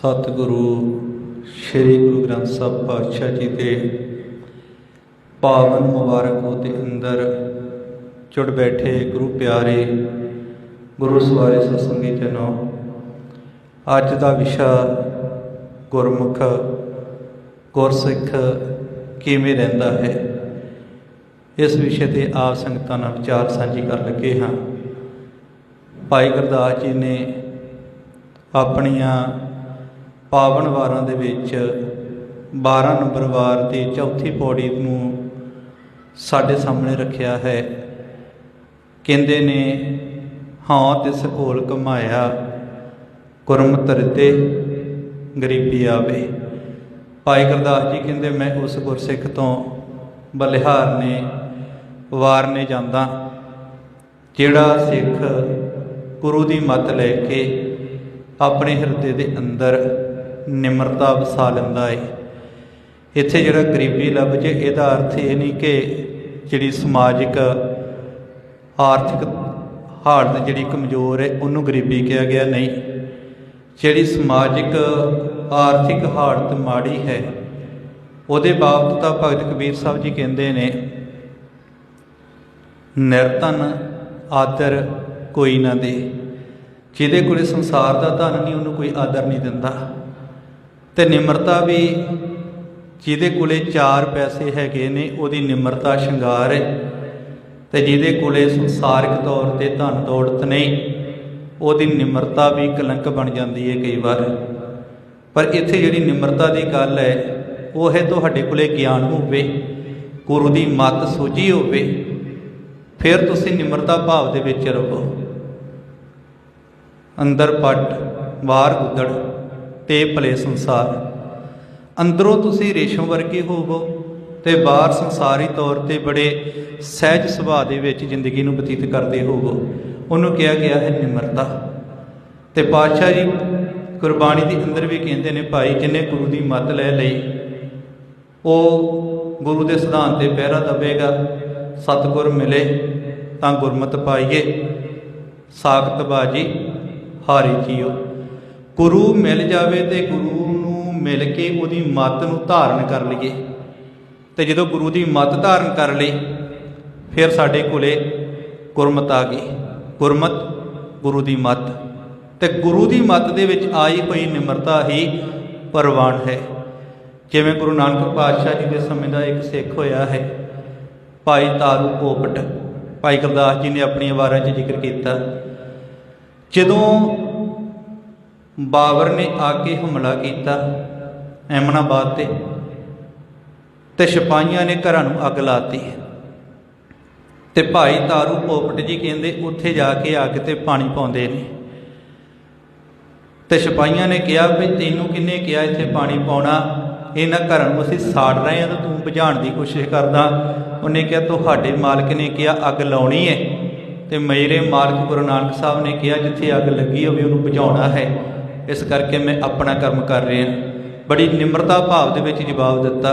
ਸਤਿਗੁਰੂ ਸ੍ਰੀ ਗੁਰੂ ਗ੍ਰੰਥ ਸਾਹਿਬ ਪਾਤਸ਼ਾਹ ਜੀ ਦੇ ਪਾਵਨ ਮੁਬਾਰਕ ਉਹਦੇ ਅੰਦਰ ਜੁੜ ਬੈਠੇ ਗੁਰੂ ਪਿਆਰੇ, ਗੁਰੂ ਸਵਾਰੇ ਸਤਸੰਗੀ ਜਨੋ। ਅੱਜ ਦਾ ਵਿਸ਼ਾ ਗੁਰਮੁਖ, ਗੁਰਸਿੱਖ ਕਿਵੇਂ ਰਹਿੰਦਾ ਹੈ? ਇਸ ਵਿਸ਼ੇ ਤੇ ਆਪ ਸੰਗਤਾਂ ਨਾਲ ਵਿਚਾਰ ਸਾਂਝੀ ਕਰਨ ਲੱਗੇ ਹਾਂ। ਭਾਈ ਗੁਰਦਾਸ ਜੀ ਨੇ ਆਪਣੀਆਂ ਪਾਵਨ ਵਾਰਾਂ ਦੇ ਵਿੱਚ 12 ਨੰਬਰ ਵਾਰ ਦੀ ਚੌਥੀ ਪੌੜੀ ਨੂੰ ਸਾਡੇ ਸਾਹਮਣੇ ਰੱਖਿਆ ਹੈ। ਕਹਿੰਦੇ ਨੇ, ਹਾਂ, ਤਿਸ ਕੋਲ ਕਮਾਇਆ, ਗੁਰਮਤਿ ਤਰਤੇ ਗਰੀਬੀ ਆਵੇ। ਭਾਈ ਗੁਰਦਾਸ ਜੀ ਕਹਿੰਦੇ, ਮੈਂ ਉਸ ਗੁਰਸਿੱਖ ਤੋਂ ਬਲਿਹਾਰ ਨੇ, ਵਾਰ ਨੇ ਜਾਂਦਾ, ਜਿਹੜਾ ਸਿੱਖ ਗੁਰੂ ਦੀ ਮੱਤ ਲੈ ਕੇ ਆਪਣੇ ਹਿਰਦੇ ਦੇ ਅੰਦਰ ਨਿਮਰਤਾ ਵਸਾ ਲੈਂਦਾ ਹੈ ਇੱਥੇ ਜਿਹੜਾ ਗਰੀਬੀ ਲਫ਼ਜ਼ ਜੇ, ਇਹਦਾ ਅਰਥ ਇਹ ਨਹੀਂ ਕਿ ਜਿਹੜੀ ਸਮਾਜਿਕ, ਆਰਥਿਕ ਹਾਲਤ ਜਿਹੜੀ ਕਮਜ਼ੋਰ ਹੈ ਉਹਨੂੰ ਗਰੀਬੀ ਕਿਹਾ ਗਿਆ ਨਹੀਂ। ਜਿਹੜੀ ਸਮਾਜਿਕ, ਆਰਥਿਕ ਹਾਲਤ ਮਾੜੀ ਹੈ, ਉਹਦੇ ਬਾਬਤ ਤਾਂ ਭਗਤ ਕਬੀਰ ਸਾਹਿਬ ਜੀ ਕਹਿੰਦੇ ਨੇ, ਨਿਰਧਨ ਆਦਰ ਕੋਈ ਨਾ ਦੇ। ਜਿਹਦੇ ਕੋਲੇ ਸੰਸਾਰ ਦਾ ਧਨ ਨਹੀਂ, ਉਹਨੂੰ ਕੋਈ ਆਦਰ ਨਹੀਂ ਦਿੰਦਾ। ਤੇ ਨਿਮਰਤਾ ਵੀ ਜਿਹਦੇ ਕੋਲੇ ਚਾਰ ਪੈਸੇ ਹੈਗੇ ਨੇ, ਉਹਦੀ ਨਿਮਰਤਾ ਸ਼ਿੰਗਾਰ ਹੈ। ਤੇ ਜਿਹਦੇ ਕੋਲੇ ਸੰਸਾਰਿਕ ਤੌਰ ਤੇ ਧਨ ਦੌਲਤ ਨਹੀਂ, ਉਹਦੀ ਨਿਮਰਤਾ ਵੀ ਕਲੰਕ ਬਣ ਜਾਂਦੀ ਹੈ ਕਈ ਵਾਰ। ਪਰ ਇੱਥੇ ਜਿਹੜੀ ਨਿਮਰਤਾ ਦੀ ਗੱਲ ਹੈ, ਉਹ ਹੈ ਤੁਹਾਡੇ ਕੋਲੇ ਗਿਆਨ ਹੋਵੇ, ਗੁਰੂ ਦੀ ਮੱਤ ਸੋਝੀ ਹੋਵੇ, ਫਿਰ ਤੁਸੀਂ ਨਿਮਰਤਾ ਭਾਵ ਦੇ ਵਿੱਚ ਰਹੋ। ਅੰਦਰ ਪੱਟ ਬਾਹਰ ਗੁੱਦੜ। ਤੇ ਭਲੇ ਸੰਸਾਰ। ਅੰਦਰੋਂ ਤੁਸੀਂ ਰੇਸ਼ਮ ਵਰਗੇ ਹੋਵੋ ਤੇ ਬਾਹਰ ਸੰਸਾਰੀ ਤੌਰ ਤੇ ਬੜੇ ਸਹਿਜ ਸੁਭਾਅ ਦੇ ਵਿੱਚ ਜ਼ਿੰਦਗੀ ਨੂੰ ਬਤੀਤ ਕਰਦੇ ਹੋਵੋ। ਉਹਨੂੰ ਕਿਹਾ ਗਿਆ ਹੈ ਨਿਮਰਤਾ। ਤੇ ਪਾਤਸ਼ਾਹ ਜੀ ਗੁਰਬਾਣੀ ਦੇ ਅੰਦਰ ਵੀ ਕਹਿੰਦੇ ਨੇ, ਭਾਈ, ਜਿਨੇ ਗੁਰੂ ਦੀ ਮੱਤ ਲੈ ਲਈ, ਉਹ ਗੁਰੂ ਦੇ ਸਿਧਾਂਤ ਤੇ ਪਹਿਰਾ ਦਵੇਗਾ। ਸਤਿਗੁਰ ਮਿਲੇ ਤਾਂ ਗੁਰਮਤ ਪਾਈਏ। ਸਾਖਤ ਬਾਜੀ, ਹਾਰੀ ਜੀਓ। ਗੁਰੂ ਮਿਲ ਜਾਵੇ ਤੇ ਗੁਰੂ ਨੂੰ ਮਿਲ ਕੇ ਉਹਦੀ ਮੱਤ ਨੂੰ ਧਾਰਨ ਕਰ ਲਈਏ। ਤੇ ਜਦੋਂ ਗੁਰੂ ਦੀ ਮੱਤ ਧਾਰਨ ਕਰ ਲਈ, ਫਿਰ ਸਾਡੇ ਕੋਲੇ ਗੁਰਮਤ ਆ ਗਈ। ਗੁਰਮਤ, ਗੁਰੂ ਦੀ ਮੱਤ। ਤੇ ਗੁਰੂ ਦੀ ਮੱਤ ਦੇ ਵਿੱਚ ਆਈ ਹੋਈ ਨਿਮਰਤਾ ਹੀ ਪਰਵਾਨ ਹੈ। ਜਿਵੇਂ ਗੁਰੂ ਨਾਨਕ ਪਾਤਸ਼ਾਹ ਜੀ ਦੇ ਸਮੇਂ ਦਾ ਇੱਕ ਸਿੱਖ ਹੋਇਆ ਹੈ, ਭਾਈ ਤਾਰੂ ਪੋਪਟ ਭਾਈ ਗੁਰਦਾਸ ਜੀ ਨੇ ਆਪਣੀਆਂ ਵਾਰਾਂ 'ਚ ਜ਼ਿਕਰ ਕੀਤਾ। ਜਦੋਂ ਬਾਬਰ ਨੇ ਆ ਕੇ ਹਮਲਾ ਕੀਤਾ। ਐਮਨਾਬਾਦ ਤੇ ਤੇ ਸਿਪਾਹੀਆਂ ਨੇ ਘਰਾਂ ਨੂੰ ਅੱਗ ਲਾਤੀ ਤੇ ਭਾਈ ਤਾਰੂ ਪੋਪਟ ਜੀ ਕਹਿੰਦੇ, ਉੱਥੇ ਜਾ ਕੇ ਅੱਗ ਤੇ ਪਾਣੀ ਪਾਉਂਦੇ ਨੇ। ਤੇ ਸਿਪਾਹੀਆਂ ਨੇ ਕਿਹਾ ਵੀ ਤੈਨੂੰ ਕਿੰਨੇ ਕਿਹਾ ਇੱਥੇ ਪਾਣੀ ਪਾਉਣਾ? ਇਹਨਾਂ ਘਰਾਂ ਨੂੰ ਅਸੀਂ ਸਾੜ ਰਹੇ ਹਾਂ ਤਾਂ ਤੂੰ ਬੁਝਾਉਣ ਦੀ ਕੋਸ਼ਿਸ਼ ਕਰਦਾ। ਉਹਨੇ ਕਿਹਾ, ਤੁਹਾਡੇ ਮਾਲਕ ਨੇ ਕਿਹਾ, ਅੱਗ ਲਾਉਣੀ ਹੈ। ਤੇ ਮੇਰੇ ਮਾਲਕ ਗੁਰੂ ਨਾਨਕ ਸਾਹਿਬ ਨੇ ਕਿਹਾ, ਜਿੱਥੇ ਅੱਗ ਲੱਗੀ ਹੋਵੇ ਉਹਨੂੰ ਬੁਝਾਉਣਾ ਹੈ। ਇਸ ਕਰਕੇ ਮੈਂ ਆਪਣਾ ਕੰਮ ਕਰ ਰਿਹਾ। ਬੜੀ ਨਿਮਰਤਾ ਭਾਵ ਦੇ ਵਿੱਚ ਜਵਾਬ ਦਿੱਤਾ।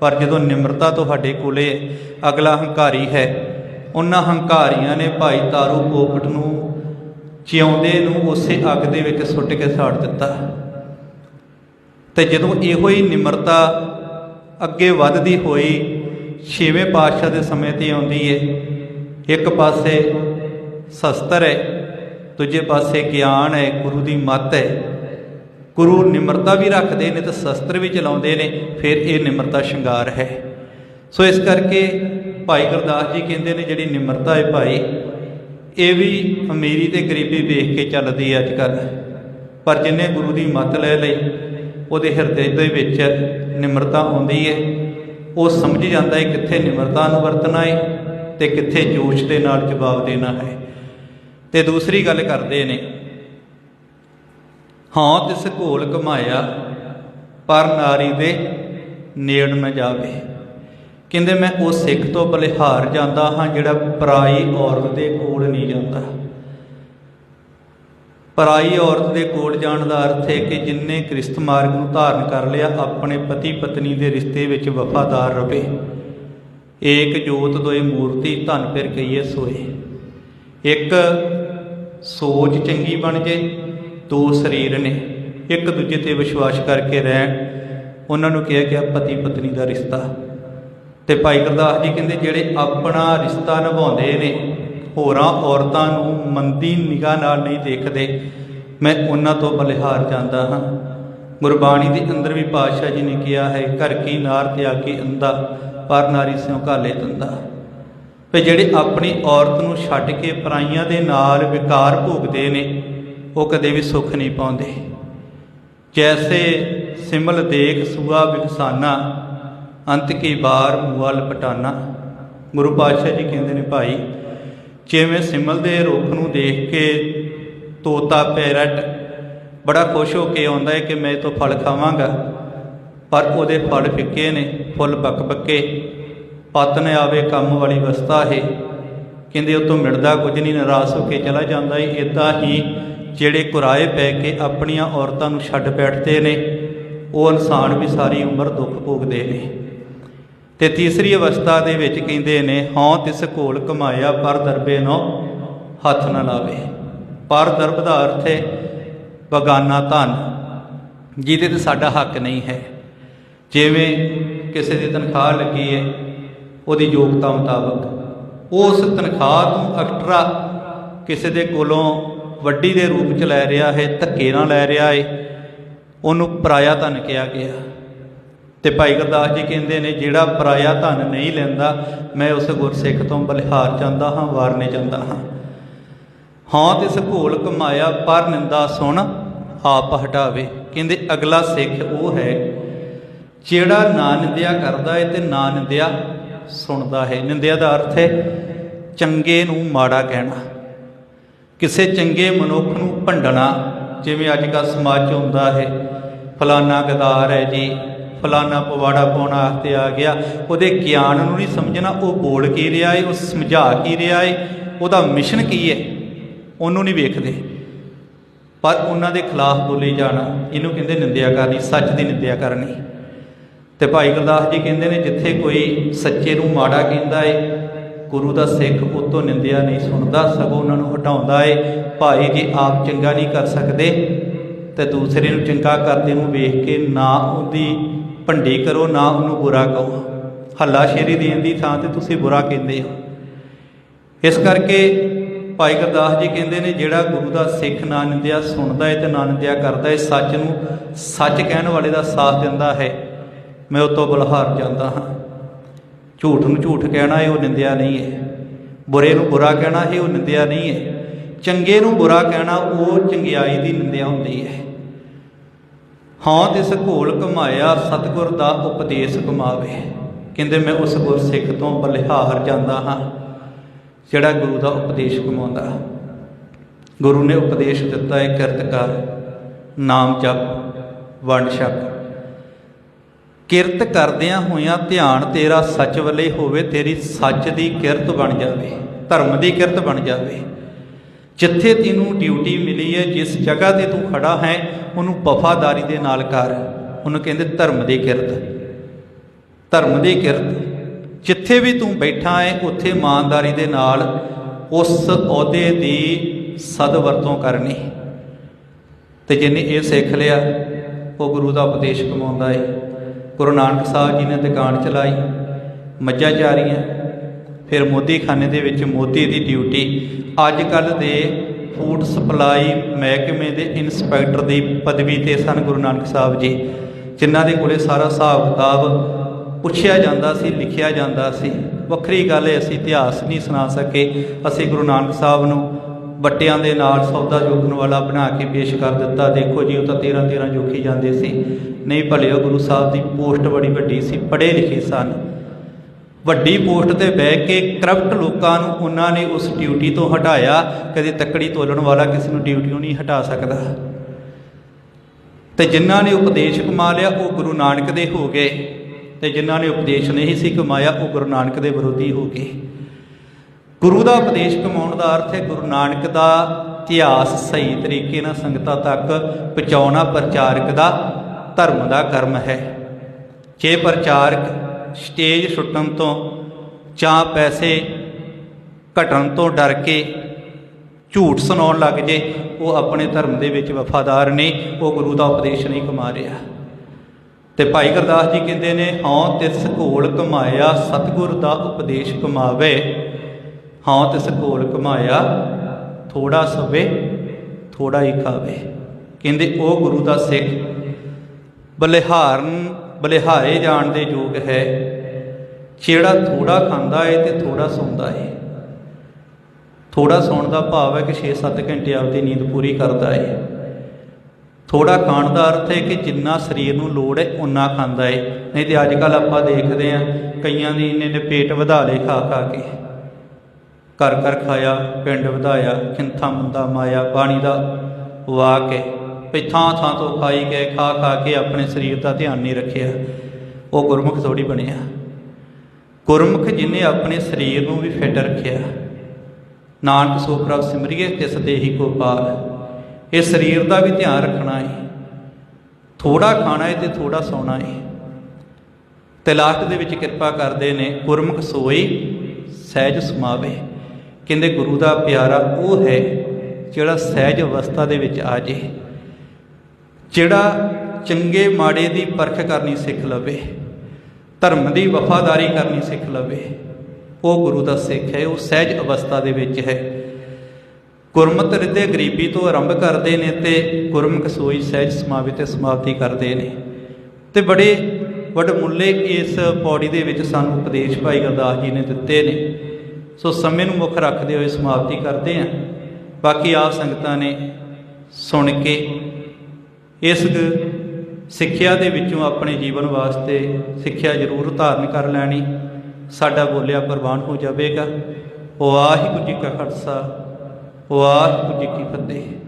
ਪਰ ਜਦੋਂ ਨਿਮਰਤਾ ਤੁਹਾਡੇ ਕੋਲੇ ਅਗਲਾ ਹੰਕਾਰੀ ਹੈ, ਉਹਨਾਂ ਹੰਕਾਰੀਆਂ ਨੇ ਭਾਈ ਤਾਰੂ ਪੋਪਟ ਨੂੰ ਚਿਉਂਦੇ ਨੂੰ ਉਸੇ ਅੱਗ ਦੇ ਵਿੱਚ ਸੁੱਟ ਕੇ ਸਾੜ ਦਿੱਤਾ। ਤੇ ਜਦੋਂ ਇਹੋ ਹੀ ਨਿਮਰਤਾ ਅੱਗੇ ਵੱਧਦੀ ਹੋਈ ਛੇਵੇਂ ਪਾਤਸ਼ਾਹ ਦੇ ਸਮੇਂ ਤੇ ਆਉਂਦੀ ਏ, ਇੱਕ ਪਾਸੇ ਸ਼ਸਤਰ ਹੈ ਦੂਜੇ ਪਾਸੇ ਗਿਆਨ ਹੈ, ਗੁਰੂ ਦੀ ਮੱਤ ਹੈ। ਗੁਰੂ ਨਿਮਰਤਾ ਵੀ ਰੱਖਦੇ ਨੇ ਤੇ ਸ਼ਸਤਰ ਵੀ ਚਲਾਉਂਦੇ ਨੇ, ਫਿਰ ਇਹ ਨਿਮਰਤਾ ਸ਼ਿੰਗਾਰ ਹੈ। ਸੋ ਇਸ ਕਰਕੇ ਭਾਈ ਗੁਰਦਾਸ ਜੀ ਕਹਿੰਦੇ ਨੇ, ਜਿਹੜੀ ਨਿਮਰਤਾ ਹੈ ਭਾਈ, ਇਹ ਵੀ ਅਮੀਰੀ ਤੇ ਗਰੀਬੀ ਵੇਖ ਕੇ ਚੱਲਦੀ ਹੈ ਅੱਜ ਕੱਲ ਪਰ ਜਿਨੇ ਗੁਰੂ ਦੀ ਮੱਤ ਲੈ ਲਈ, ਉਹਦੇ ਹਿਰਦੇ ਦੇ ਵਿੱਚ ਨਿਮਰਤਾ ਆਉਂਦੀ ਹੈ। ਉਹ ਸਮਝ ਜਾਂਦਾ ਹੈ ਕਿੱਥੇ ਨਿਮਰਤਾ ਨੂੰ ਵਰਤਣਾ ਹੈ ਤੇ ਕਿੱਥੇ ਜੋਸ਼ ਦੇ ਨਾਲ ਜਵਾਬ ਦੇਣਾ ਹੈ। ਤੇ ਦੂਸਰੀ ਗੱਲ ਕਰਦੇ ਨੇ, ਹਾਂ ਤਿਸ ਘੋਲ ਕਮਾਇਆ, ਪਰ ਨਾਰੀ ਦੇ ਨੇੜ ਨਾ ਜਾਵੇ। ਕਹਿੰਦੇ ਮੈਂ ਉਹ ਸਿੱਖ ਤੋਂ ਬਲਿਹਾਰ ਜਾਂਦਾ ਹਾਂ ਜਿਹੜਾ ਪਰਾਈ ਔਰਤ ਦੇ ਕੋਲ ਨਹੀਂ ਜਾਂਦਾ। ਪਰਾਈ ਔਰਤ ਦੇ ਕੋਲ ਜਾਣ ਦਾ ਅਰਥ ਹੈ ਕਿ ਜਿਨਨੇ ਕ੍ਰਿਸਤ ਮਾਰਗ ਨੂੰ ਧਾਰਨ ਕਰ ਲਿਆ, ਆਪਣੇ ਪਤੀ ਪਤਨੀ ਦੇ ਰਿਸ਼ਤੇ ਵਿੱਚ ਵਫਾਦਾਰ ਰਵੇ। ਏਕ ਜੋਤ ਦੋਏ ਮੂਰਤੀ, ਧਨ ਫਿਰ ਕਹੀਏ ਸੋਏ। ਇੱਕ ਸੋਚ ਚੰਗੀ ਬਣ ਜੇ, ਦੋ ਸਰੀਰ ਨੇ, ਇੱਕ ਦੂਜੇ ਤੇ ਵਿਸ਼ਵਾਸ ਕਰਕੇ ਰਹਿਣ। ਉਹਨਾਂ ਨੂੰ ਕਿਹਾ ਗਿਆ ਪਤੀ ਪਤਨੀ ਦਾ ਰਿਸ਼ਤਾ। ਤੇ ਭਾਈ ਗੁਰਦਾਸ ਜੀ ਕਹਿੰਦੇ, ਜਿਹੜੇ ਆਪਣਾ ਰਿਸ਼ਤਾ ਨਿਭਾਉਂਦੇ ਨੇ, ਹੋਰਾਂ ਔਰਤਾਂ ਨੂੰ ਮੰਦੀ ਨਿਗਾਹ ਨਾਲ ਨਹੀਂ ਦੇਖਦੇ, ਮੈਂ ਉਹਨਾਂ ਤੋਂ ਬਲਿਹਾਰ ਜਾਂਦਾ ਹਾਂ। ਗੁਰਬਾਣੀ ਦੇ ਅੰਦਰ ਵੀ ਪਾਤਸ਼ਾਹ ਜੀ ਨੇ ਕਿਹਾ ਹੈ, ਘਰ ਕੀ ਨਾਰ ਤਿਆਗੀ ਅੰਦਾ ਪਰ ਨਾਰੀ ਸਿਉ ਘਾਲੇ ਤੰਦਾ ਵੀ ਜਿਹੜੇ ਆਪਣੀ ਔਰਤ ਨੂੰ ਛੱਡ ਕੇ ਪਰਾਈਆਂ ਦੇ ਨਾਲ ਵਿਕਾਰ ਭੋਗਦੇ ਨੇ, ਉਹ ਕਦੇ ਵੀ ਸੁੱਖ ਨਹੀਂ ਪਾਉਂਦੇ। ਜੈਸੇ ਸਿਮਲ ਦੇਖ ਸੁਆ ਵਿਖਸਾਨਾ ਅੰਤ ਕੀ ਬਾਰ ਮੁਅਲ ਪਟਾਨਾ ਗੁਰੂ ਪਾਤਸ਼ਾਹ ਜੀ ਕਹਿੰਦੇ ਨੇ, ਭਾਈ, ਜਿਵੇਂ ਸਿਮਲ ਦੇ ਰੁੱਖ ਨੂੰ ਦੇਖ ਕੇ ਤੋਤਾ ਪੈਰਟ, ਬੜਾ ਖੁਸ਼ ਹੋ ਕੇ ਆਉਂਦਾ ਹੈ ਕਿ ਮੈਂ ਇਹ ਤੋਂ ਫਲ ਖਾਵਾਂਗਾ, ਪਰ ਉਹਦੇ ਫਲ ਫਿੱਕੇ ਨੇ, ਫੁੱਲ ਬੱਕ ਬੱਕੇ। ਪਤ ਨ ਆਵੇ ਕੰਮ ਵਾਲੀ ਵਸਤਾ ਹੈ। ਕਹਿੰਦੇ ਉਹ ਤੋਂ ਮਿਲਦਾ ਕੁਝ ਨਹੀਂ ਨਾਰਾਜ਼ ਹੋ ਕੇ ਚਲਾ ਜਾਂਦਾ ਏ। ਇਦਾਂ ਹੀ ਜਿਹੜੇ ਕੁਰਾਏ ਪੈ ਕੇ ਆਪਣੀਆਂ ਔਰਤਾਂ ਨੂੰ ਛੱਡ ਬੈਠਦੇ ਨੇ, ਉਹ ਇਨਸਾਨ ਵੀ ਸਾਰੀ ਉਮਰ ਦੁੱਖ ਭੋਗਦੇ ਨੇ। ਤੇ ਤੀਸਰੀ ਅਵਸਥਾ ਦੇ ਵਿੱਚ ਕਹਿੰਦੇ ਨੇ, ਹਉ ਤਿਸ ਕੋਲ ਕਮਾਇਆ, ਪਰ ਦਰਬੇ ਨੋ ਹੱਥ ਨਾ ਲਾਵੇ। ਪਰ ਦਰਬ ਦਾ ਅਰਥ ਹੈ, ਬਗਾਨਾ ਧਨ, ਜਿਹਦੇ ਤੇ ਸਾਡਾ ਹੱਕ ਨਹੀਂ ਹੈ। ਜਿਵੇਂ ਕਿਸੇ ਦੀ ਤਨਖਾਹ ਲੱਗੀ ਹੈ ਉਹਦੀ ਯੋਗਤਾ ਮੁਤਾਬਕ। ਉਸ ਤਨਖਾਹ ਨੂੰ ਐਕਸਟਰਾ ਕਿਸੇ ਦੇ ਕੋਲੋਂ ਵੱਡੀ ਦੇ ਰੂਪ ਚ ਲੈ ਰਿਹਾ ਹੈ, ਧੱਕੇ ਨਾਲ ਲੈ ਰਿਹਾ ਹੈ, ਉਹਨੂੰ ਪਰਾਇਆ ਧਨ ਕਿਹਾ ਗਿਆ। ਤੇ ਭਾਈ ਗੁਰਦਾਸ ਜੀ ਕਹਿੰਦੇ ਨੇ, ਜਿਹੜਾ ਪਰਾਇਆ ਧਨ ਨਹੀਂ ਲੈਂਦਾ, ਮੈਂ ਉਸ ਗੁਰਸਿੱਖ ਤੋਂ ਬਲਿਹਾਰ ਜਾਂਦਾ ਹਾਂ, ਵਾਰਨੇ ਜਾਂਦਾ ਹਾਂ। ਹਾਂ, ਤਿਸ ਘੋਲ ਕਮਾਇਆ, ਪਰ ਨਿੰਦਾ ਸੁਣ, ਆਪ ਹਟਾਵੇ। ਕਹਿੰਦੇ, ਅਗਲਾ ਸਿੱਖ ਉਹ ਹੈ, ਜਿਹੜਾ ਨਾ ਨਿੰਦਿਆ ਕਰਦਾ ਏ ਤੇ ਨਾ ਨਿੰਦਿਆ ਸੁਣਦਾ ਹੈ। ਨਿੰਦਿਆ ਦਾ ਅਰਥ ਹੈ ਚੰਗੇ ਨੂੰ ਮਾੜਾ ਕਹਿਣਾ, ਕਿਸੇ ਚੰਗੇ ਮਨੁੱਖ ਨੂੰ ਭੰਡਣਾ, ਜਿਵੇਂ ਅੱਜ ਕੱਲ੍ਹ ਸਮਾਜ 'ਚ ਹੁੰਦਾ ਹੈ। ਫਲਾਨਾ ਗਦਾਰ ਹੈ ਜੀ, ਫਲਾਨਾ ਪਵਾੜਾ ਪਾਉਣਾ ਆਸਤੇ ਆ ਗਿਆ। ਉਹਦੇ ਗਿਆਨ ਨੂੰ ਨਹੀਂ ਸਮਝਣਾ, ਉਹ ਬੋਲ ਕੀ ਰਿਹਾ ਏ, ਉਹ ਸਮਝਾ ਕੀ ਰਿਹਾ ਹੈ ਉਹਦਾ ਮਿਸ਼ਨ ਕੀ ਹੈ ਉਹਨੂੰ ਨਹੀਂ ਵੇਖਦੇ। ਪਰ ਉਹਨਾਂ ਦੇ ਖਿਲਾਫ ਬੋਲੇ ਜਾਣਾ, ਇਹਨੂੰ ਕਹਿੰਦੇ ਨਿੰਦਿਆ ਕਰਨੀ ਸੱਚ ਦੀ ਨਿੰਦਿਆ ਕਰਨੀ ਤੇ ਭਾਈ ਗੁਰਦਾਸ ਜੀ ਕਹਿੰਦੇ ਨੇ ਜਿੱਥੇ ਕੋਈ ਸੱਚੇ ਨੂੰ ਮਾੜਾ ਕਹਿੰਦਾ ਏ, ਗੁਰੂ ਦਾ ਸਿੱਖ ਉਹ ਨਿੰਦਿਆ ਨਹੀਂ ਸੁਣਦਾ, ਸਗੋਂ ਉਹਨਾਂ ਨੂੰ ਹਟਾਉਂਦਾ ਏ। ਭਾਈ ਜੀ ਆਪ ਚੰਗਾ ਨਹੀਂ ਕਰ ਸਕਦੇ ਤੇ ਦੂਸਰੇ ਨੂੰ ਚੰਗਾ ਕਰਦੇ ਨੂੰ ਵੇਖ ਕੇ ਨਾ ਉਹਦੀ ਭੰਡੀ ਕਰੋ, ਨਾ ਉਹਨੂੰ ਬੁਰਾ ਕਹੋ। ਹੱਲਾ ਸ਼ੇਰੀ ਦੇਣ ਦੀ ਥਾਂ ਤੇ ਤੁਸੀਂ ਬੁਰਾ ਕਹਿੰਦੇ ਹੋ। ਇਸ ਕਰਕੇ ਭਾਈ ਗੁਰਦਾਸ ਜੀ ਕਹਿੰਦੇ ਨੇ, ਜਿਹੜਾ ਗੁਰੂ ਦਾ ਸਿੱਖ ਨਾ ਨਿੰਦਿਆ, ਸੁਣਦਾ ਹੈ ਤੇ ਨਾ ਨਿੰਦਿਆ ਕਰਦਾ ਹੈ ਸੱਚ ਨੂੰ ਸੱਚ ਕਹਿਣ ਵਾਲੇ ਦਾ ਸਾਥ ਦਿੰਦਾ ਹੈ। ਮੈਂ ਉਹ ਤੋਂ ਬਲਹਾਰ ਜਾਂਦਾ ਹਾਂ। ਝੂਠ ਨੂੰ ਝੂਠ ਕਹਿਣਾ ਹੈ ਉਹ ਨਿੰਦਿਆ ਨਹੀਂ ਹੈ। ਬੁਰੇ ਨੂੰ ਬੁਰਾ ਕਹਿਣਾ ਇਹ ਉਹ ਨਿੰਦਿਆ ਨਹੀਂ ਹੈ। ਚੰਗੇ ਨੂੰ ਬੁਰਾ ਕਹਿਣਾ ਉਹ ਚੰਗਿਆਈ ਦੀ ਨਿੰਦਿਆ ਹੁੰਦੀ ਹੈ। ਹਾਂ ਤਿਸ ਘੋਲ ਕਮਾਇਆ, ਸਤਿਗੁਰ ਦਾ ਉਪਦੇਸ਼ ਕਮਾਵੇ। ਕਹਿੰਦੇ ਮੈਂ ਉਸ ਗੁਰਸਿੱਖ ਤੋਂ ਬਲਿਹਾਰ ਜਾਂਦਾ ਹਾਂ, ਜਿਹੜਾ ਗੁਰੂ ਦਾ ਉਪਦੇਸ਼ ਕਮਾਉਂਦਾ। ਗੁਰੂ ਨੇ ਉਪਦੇਸ਼ ਦਿੱਤਾ ਹੈ ਕਿਰਤ ਕਰ ਨਾਮ ਜਪ, ਵੰਡ ਛਕ। ਕਿਰਤ ਕਰਦਿਆਂ ਹੋਇਆਂ ਧਿਆਨ ਤੇਰਾ ਸੱਚ ਵੱਲੇ ਹੋਵੇ, ਤੇਰੀ ਸੱਚ ਦੀ ਕਿਰਤ ਬਣ ਜਾਵੇ, ਧਰਮ ਦੀ ਕਿਰਤ ਬਣ ਜਾਵੇ। ਜਿੱਥੇ ਤੈਨੂੰ ਡਿਊਟੀ ਮਿਲੀ ਹੈ, ਜਿਸ ਜਗ੍ਹਾ ਤੇ ਤੂੰ ਖੜਾ ਹੈ, ਉਹਨੂੰ ਵਫਾਦਾਰੀ ਦੇ ਨਾਲ ਕਰ। ਉਹਨੂੰ ਕਹਿੰਦੇ ਧਰਮ ਦੀ ਕਿਰਤ। ਧਰਮ ਦੀ ਕਿਰਤ। ਜਿੱਥੇ ਵੀ ਤੂੰ ਬੈਠਾ ਹੈ, ਉੱਥੇ ਇਮਾਨਦਾਰੀ ਦੇ ਨਾਲ ਉਸ ਅਹੁਦੇ ਦੀ ਸਦ ਵਰਤੋਂ ਕਰਨੀ। ਤੇ ਜਿਹਨੇ ਇਹ ਸਿੱਖ ਲਿਆ, ਉਹ ਗੁਰੂ ਦਾ ਉਪਦੇਸ਼ ਕਮਾਉਂਦਾ ਹੈ ਗੁਰੂ ਨਾਨਕ ਸਾਹਿਬ ਜੀ ਨੇ ਦੁਕਾਨ ਚਲਾਈ, ਮੱਝਾਂ ਚਾਰੀਆਂ ਫਿਰ ਮੋਦੀਖਾਨੇ ਦੇ ਵਿੱਚ ਮੋਦੀ ਦੀ ਡਿਊਟੀ ਅੱਜ ਕੱਲ ਦੇ ਫੂਡ ਸਪਲਾਈ ਮਹਿਕਮੇ ਦੇ ਇਨਸਪੈਕਟਰ ਦੀ ਪਦਵੀ ਤੇ ਸਨ ਗੁਰੂ ਨਾਨਕ ਸਾਹਿਬ ਜੀ, ਜਿਨ੍ਹਾਂ ਦੇ ਕੋਲੇ ਸਾਰਾ ਹਿਸਾਬ ਕਿਤਾਬ ਪੁੱਛਿਆ ਜਾਂਦਾ ਸੀ, ਲਿਖਿਆ ਜਾਂਦਾ ਸੀ। ਵੱਖਰੀ ਗੱਲ ਹੈ, ਅਸੀਂ ਇਤਿਹਾਸ ਨਹੀਂ ਸੁਣਾ ਸਕੇ। ਅਸੀਂ ਗੁਰੂ ਨਾਨਕ ਸਾਹਿਬ ਨੂੰ ਵੱਟਿਆਂ ਦੇ ਨਾਲ ਸੌਦਾ ਜੋਖਣ ਵਾਲਾ ਬਣਾ ਕੇ ਪੇਸ਼ ਕਰ ਦਿੱਤਾ। ਦੇਖੋ ਜੀ, ਉਹ ਤਾਂ 13 13 ਜੋਖੀ ਜਾਂਦੇ ਸੀ। ਨਹੀਂ ਭਲਿਓ, ਗੁਰੂ ਸਾਹਿਬ ਦੀ ਪੋਸਟ ਬੜੀ ਵੱਡੀ ਸੀ ਪੜ੍ਹੇ ਲਿਖੇ ਸਨ। ਵੱਡੀ ਪੋਸਟ ਤੇ ਬਹਿ ਕੇ ਕਰਪਟ ਲੋਕਾਂ ਨੂੰ ਉਹਨਾਂ ਨੇ ਉਸ ਡਿਊਟੀ ਤੋਂ ਹਟਾਇਆ। ਕਦੇ ਤੱਕੜੀ ਤੋਲਣ ਵਾਲਾ ਕਿਸੇ ਨੂੰ ਡਿਊਟੀੋਂ ਨਹੀਂ ਹਟਾ ਸਕਦਾ। ਤੇ ਜਿਨ੍ਹਾਂ ਨੇ ਉਪਦੇਸ਼ ਕਮਾ ਲਿਆ, ਉਹ ਗੁਰੂ ਨਾਨਕ ਦੇ ਹੋ ਗਏ। ਤੇ ਜਿਨ੍ਹਾਂ ਨੇ ਉਪਦੇਸ਼ ਨਹੀਂ ਸੀ ਕਮਾਇਆ, ਉਹ ਗੁਰੂ ਨਾਨਕ ਦੇ ਵਿਰੋਧੀ ਹੋ ਗਏ। ਗੁਰੂ ਦਾ ਉਪਦੇਸ਼ ਕਮਾਉਣ ਦਾ ਅਰਥ ਹੈ ਗੁਰੂ ਨਾਨਕ ਦਾ ਇਤਿਹਾਸ ਸਹੀ ਤਰੀਕੇ ਨਾਲ, ਸੰਗਤਾਂ ਤੱਕ ਪਹੁੰਚਾਉਣਾ ਪ੍ਰਚਾਰਕ ਦਾ, ਧਰਮ ਦਾ ਕਰਮ ਹੈ। ਜੇ ਪ੍ਰਚਾਰਕ ਸਟੇਜ ਛੁੱਟਣ ਤੋਂ ਜਾਂ ਪੈਸੇ ਘਟਣ ਤੋਂ ਡਰ ਕੇ ਝੂਠ ਸੁਣਾਉਣ ਲੱਗ ਜੇ, ਉਹ ਆਪਣੇ ਧਰਮ ਦੇ ਵਿੱਚ ਵਫਾਦਾਰ ਨਹੀਂ ਉਹ ਗੁਰੂ ਦਾ ਉਪਦੇਸ਼ ਨਹੀਂ ਕਮਾ ਰਿਹਾ। ਤੇ ਭਾਈ ਗੁਰਦਾਸ ਜੀ ਕਹਿੰਦੇ ਨੇ ਹਉ ਤਿਸ ਘੋਲ ਕਮਾਇਆ ਸਤਿਗੁਰ ਦਾ ਉਪਦੇਸ਼ ਕਮਾਵੇ ਹਉ ਤਿਸ ਘੋਲ ਕਮਾਇਆ ਥੋੜਾ ਸਵੇ ਥੋੜਾ ਹੀ ਖਾਵੇ। ਕਹਿੰਦੇ ਉਹ ਗੁਰੂ ਦਾ ਸਿੱਖ, ਬਲਿਹਾਰਨ ਬਲਿਹਾਰੇ ਜਾਣ ਦੇ ਯੋਗ ਹੈ। ਜਿਹੜਾ ਥੋੜਾ ਖਾਂਦਾ ਏ ਤੇ ਥੋੜਾ ਸੌਂਦਾ ਏ। ਥੋੜਾ ਸੌਣ ਦਾ ਭਾਵ ਹੈ ਕਿ 6-7 ਘੰਟੇ ਆਪਦੀ ਨੀਂਦ ਪੂਰੀ ਕਰਦਾ ਏ। ਥੋੜਾ ਖਾਣ ਦਾ ਅਰਥ ਹੈ ਕਿ ਜਿੰਨਾ ਸਰੀਰ ਨੂੰ ਲੋੜ ਹੈ ਉਨਾ ਖਾਂਦਾ ਏ। ਨਹੀਂ ਤੇ ਅੱਜ ਕੱਲ ਆਪਾਂ ਦੇਖਦੇ ਆਂ, ਕਈਆਂ ਦੀ ਇੰਨੇ ਨੇ ਪੇਟ ਵਧਾ ਲਏ ਖਾ ਖਾ ਕੇ। ਘਰ ਘਰ ਖਾਇਆ, ਪਿੰਡ ਵਧਾਇਆ, ਖਿੰਥਾ ਮੁੰਦਾ ਮਾਇਆ, ਬਾਣੀ ਦਾ ਵਾਕ ਹੈ ਵੀ ਥਾਂ ਥਾਂ ਤੋਂ ਖਾਈ ਗਏ ਖਾ ਖਾ ਕੇ ਆਪਣੇ ਸਰੀਰ ਦਾ ਧਿਆਨ ਨਹੀਂ ਰੱਖਿਆ। ਉਹ ਗੁਰਮੁਖ ਥੋੜੀ ਬਣਿਆ। ਗੁਰਮੁਖ ਜਿਨੇ ਆਪਣੇ ਸਰੀਰ ਨੂੰ ਵੀ ਫਿੱਟ ਰੱਖਿਆ। ਨਾਨਕ ਸੋ ਪ੍ਰਭ ਸਿਮਰਿਏ, ਤਿਸ ਦੇਹੀ ਕੋ ਪਾਲ ਇਹ ਸਰੀਰ ਦਾ ਵੀ ਧਿਆਨ ਰੱਖਣਾ ਹੈ ਥੋੜਾ ਖਾਣਾ ਹੈ ਤੇ ਥੋੜਾ ਸੌਣਾ ਹੈ ਤੇ ਲਾਸਟ ਦੇ ਵਿੱਚ ਕਿਰਪਾ ਕਰਦੇ ਨੇ, ਗੁਰਮੁਖ ਸੋਈ ਸਹਿਜ ਸਮਾਵੇ। ਕਹਿੰਦੇ ਗੁਰੂ ਦਾ ਪਿਆਰਾ ਉਹ ਹੈ ਜਿਹੜਾ ਸਹਿਜ ਅਵਸਥਾ ਦੇ ਵਿੱਚ ਆ ਜੇ, ਜਿਹੜਾ ਚੰਗੇ ਮਾੜੇ ਦੀ ਪਰਖ ਕਰਨੀ ਸਿੱਖ ਲਵੇ, ਧਰਮ ਦੀ ਵਫਾਦਾਰੀ ਕਰਨੀ ਸਿੱਖ ਲਵੇ, ਉਹ ਗੁਰੂ ਦਾ ਸਿੱਖ ਹੈ, ਉਹ ਸਹਿਜ ਅਵਸਥਾ ਦੇ ਵਿੱਚ ਹੈ। ਗੁਰਮਤਿ ਹਿਰਦੇ ਗਰੀਬੀ ਤੋਂ ਆਰੰਭ ਕਰਦੇ ਨੇ ਤੇ ਗੁਰਮੁਖ ਸੋਈ ਸਹਿਜ ਸਮਾਵੇ ਤੇ ਸਮਾਪਤੀ ਕਰਦੇ ਨੇ। ਤੇ ਬੜੇ ਵਡਮੁੱਲੇ ਇਸ ਪੌੜੀ ਦੇ ਵਿੱਚ ਸਾਨੂੰ ਉਪਦੇਸ਼ ਭਾਈ ਗੁਰਦਾਸ ਜੀ ਨੇ ਦਿੱਤੇ ਨੇ। ਸੋ ਸਮੇਂ ਨੂੰ ਮੁੱਖ ਰੱਖਦੇ ਹੋਏ ਸਮਾਪਤੀ ਕਰਦੇ ਹਾਂ। ਬਾਕੀ ਆਪ ਸੰਗਤਾਂ ਨੇ ਸੁਣ ਕੇ ਇਸ ਸਿੱਖਿਆ ਦੇ ਵਿੱਚੋਂ ਆਪਣੇ ਜੀਵਨ ਵਾਸਤੇ ਸਿੱਖਿਆ ਜ਼ਰੂਰ ਧਾਰਨ ਕਰ ਲੈਣੀ। ਸਾਡਾ ਬੋਲਿਆ ਪ੍ਰਵਾਨ ਹੋ ਜਾਵੇਗਾ। ਵਾਹਿਗੁਰੂ ਜੀ ਕਾ ਖਾਲਸਾ ਵਾਹਿਗੁਰੂ ਜੀ ਕੀ ਫਤਿਹ।